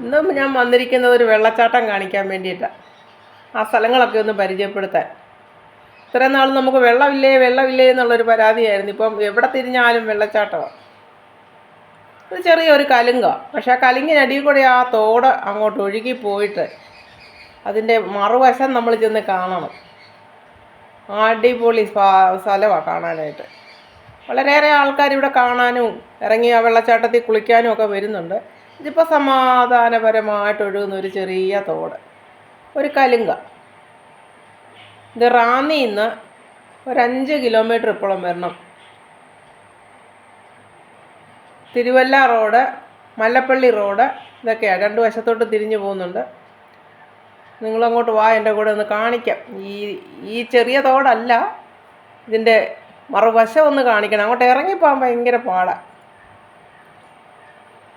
ഇന്നും ഞാൻ വന്നിരിക്കുന്നത് ഒരു വെള്ളച്ചാട്ടം കാണിക്കാൻ വേണ്ടിയിട്ടാണ് ആ സ്ഥലങ്ങളൊക്കെ ഒന്ന് പരിചയപ്പെടുത്താൻ. ഇത്രയും നാൾ നമുക്ക് വെള്ളമില്ലേ വെള്ളമില്ലേ എന്നുള്ളൊരു പരാതിയായിരുന്നു. ഇപ്പം എവിടെ തിരിഞ്ഞാലും വെള്ളച്ചാട്ടമാണ് ഇത് ചെറിയൊരു കലുങ്ക. പക്ഷെ ആ കലുങ്ങിനടിയിൽ കൂടെ ആ തോട് അങ്ങോട്ട് ഒഴുകി പോയിട്ട് അതിന്റെ മറുവശം നമ്മൾ ചെന്ന് കാണണം. അടിപൊളി സ്ഥലമാണ് കാണാനായിട്ട്. വളരെയേറെ ആൾക്കാർ ഇവിടെ കാണാനും ഇറങ്ങി ആ വെള്ളച്ചാട്ടത്തിൽ കുളിക്കാനും ഒക്കെ വരുന്നുണ്ട്. ഇതിപ്പോൾ സമാധാനപരമായിട്ട് ഒഴുകുന്ന ഒരു ചെറിയ തോട്. ഒരു കലുങ്ക. ഇത് റാന്നിയിൽ നിന്ന് ഒരഞ്ച് കിലോമീറ്റർ ഇപ്പോഴും വരണം. തിരുവല്ല റോഡ് മല്ലപ്പള്ളി റോഡ് ഇതൊക്കെയാണ് രണ്ട് വശത്തോട്ട് തിരിഞ്ഞു പോകുന്നുണ്ട്. നിങ്ങളങ്ങോട്ട് വാ എന്റെ കൂടെ ഒന്ന് കാണിക്കാം. ഈ ഈ ചെറിയ തോടല്ല. ഇതിന്റെ മറുവശം ഒന്ന് കാണിക്കണം. അങ്ങോട്ട് ഇറങ്ങിപ്പോകാൻ ഭയങ്കര പാടാണ്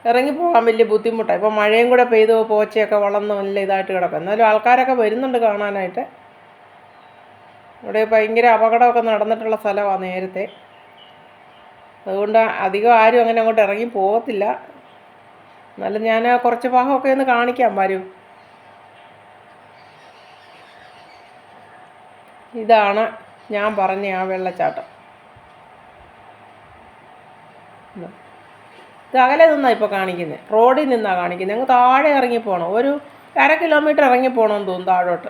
ഇറങ്ങിപ്പോകാൻ വലിയ ബുദ്ധിമുട്ടാണ് ഇപ്പോൾ മഴയും കൂടെ പെയ്തു പോച്ചയൊക്കെ വളർന്ന് നല്ല ഇതായിട്ട് കിടക്കും എന്നാലും ആൾക്കാരൊക്കെ വരുന്നുണ്ട് കാണാനായിട്ട്. ഇവിടെ ഭയങ്കര അപകടമൊക്കെ നടന്നിട്ടുള്ള സ്ഥലമാണ് നേരത്തെ. അതുകൊണ്ട് അധികം ആരും അങ്ങനെ അങ്ങോട്ട് ഇറങ്ങി പോകത്തില്ല. എന്നാലും ഞാൻ കുറച്ച് ഭാഗമൊക്കെ ഒന്ന് കാണിക്കാം വരും. ഇതാണ് ഞാൻ പറഞ്ഞ ആ വെള്ളച്ചാട്ടം. ഇതാ. അകലെ നിന്നാണ് ഇപ്പോൾ കാണിക്കുന്നത് റോഡിൽ നിന്നാണ് കാണിക്കുന്നത് ഞങ്ങൾ താഴെ ഇറങ്ങി പോകണം ഒരു അര കിലോമീറ്റർ ഇറങ്ങി പോകണമെന്ന് തോന്നുന്നു താഴോട്ട്.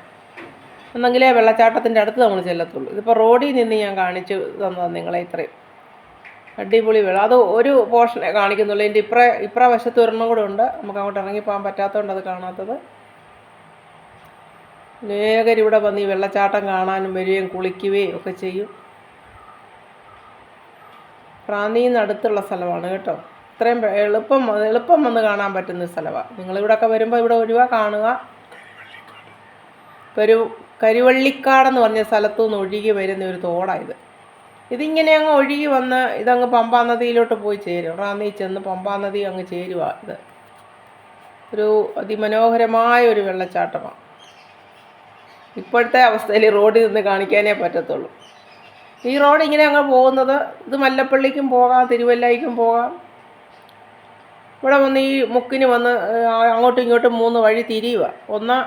എന്നെങ്കിലേ വെള്ളച്ചാട്ടത്തിന്റെ അടുത്ത് നമ്മൾ ചെല്ലത്തുള്ളൂ. ഇതിപ്പോൾ റോഡിൽ നിന്ന് ഞാൻ കാണിച്ചു തന്നതാണ് നിങ്ങളെ ഇത്രയും. അടിപൊളി വെള്ളം. അത് ഒരു പോർഷനെ കാണിക്കുന്നുള്ളൂ. ഇതിന്റെ ഇപ്ര ഇപ്പറ വശത്ത് ഒരെണ്ണം കൂടെ ഉണ്ട്. നമുക്ക് അങ്ങോട്ട് ഇറങ്ങി പോകാൻ പറ്റാത്തതുകൊണ്ട് അത് കാണാത്തത്. അനേകർ ഇവിടെ വന്ന് ഈ വെള്ളച്ചാട്ടം കാണാനും വരികയും കുളിക്കുകയും ഒക്കെ ചെയ്യും. നിന്ന് അടുത്തുള്ള സ്ഥലമാണ് കേട്ടോ. ഇത്രയും പെ- എളുപ്പം എളുപ്പം വന്ന് കാണാൻ പറ്റുന്ന സ്ഥലമാണ് നിങ്ങളിവിടെയൊക്കെ വരുമ്പോൾ ഇവിടെ ഒരുവ കാണുക. ഇപ്പോൾ ഒരു കരുവള്ളിക്കാടെന്ന് പറഞ്ഞ സ്ഥലത്തു നിന്ന് ഒഴുകി വരുന്ന ഒരു തോടാണ് ഇത്. ഇതിങ്ങനെ അങ്ങ് ഒഴുകി വന്ന് ഇതങ്ങ് പമ്പാ നദിയിലോട്ട് പോയി ചേരും. റാന്നി ചെന്ന് പമ്പാ നദി അങ്ങ് ചേരുക ഇത്. ഒരു അതിമനോഹരമായ ഒരു വെള്ളച്ചാട്ടമാണ് ഇപ്പോഴത്തെ അവസ്ഥയിൽ റോഡിൽ നിന്ന് കാണിക്കാനേ പറ്റത്തുള്ളൂ. ഈ റോഡ് ഇങ്ങനെ അങ്ങ് പോകുന്നത് ഇത് മല്ലപ്പള്ളിക്കും പോകാം തിരുവല്ലയ്ക്കും പോകാം. ഇവിടെ വന്ന് ഈ മുക്കിന് വന്ന് അങ്ങോട്ടും ഇങ്ങോട്ടും മൂന്ന് വഴി തിരിയുക ഒന്ന്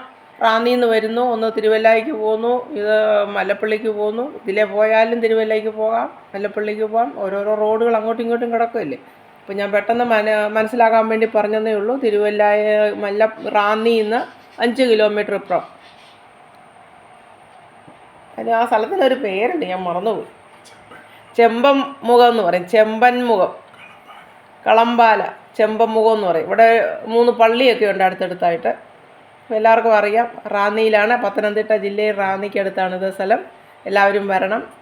റാന്നിയിൽ നിന്ന് വരുന്നു ഒന്ന് തിരുവല്ലായ്ക്ക് പോകുന്നു ഇത് മലപ്പള്ളിക്ക് പോകുന്നു. ഇതിലെ പോയാലും തിരുവല്ലയ്ക്ക് പോകാം മലപ്പള്ളിക്ക് പോകാം. ഓരോരോ റോഡുകൾ അങ്ങോട്ടും ഇങ്ങോട്ടും കിടക്കുമല്ലേ അപ്പോൾ ഞാൻ പെട്ടെന്ന് മന മനസ്സിലാക്കാൻ വേണ്ടി പറഞ്ഞതേ ഉള്ളൂ തിരുവല്ലായ മല്ല റാന്നിയിൽ നിന്ന് അഞ്ച് കിലോമീറ്റർ ഇപ്പുറം. അതിന് ആ സ്ഥലത്തിനൊരു പേരുണ്ട് ഞാൻ മറന്നുപോയി. ചെമ്പൻ മുഖം എന്ന് പറയും ചെമ്പൻ മുഖം. കളമ്പാല. ചെമ്പൻ മുഖം എന്ന് പറയും. ഇവിടെ മൂന്ന് പള്ളിയൊക്കെ ഉണ്ട് അടുത്തടുത്തായിട്ട്. എല്ലാവർക്കും അറിയാം. റാന്നിയിലാണ്. പത്തനംതിട്ട ജില്ലയിൽ റാന്നിക്കടുത്താണ് ഇത് സ്ഥലം. എല്ലാവരും വരണം.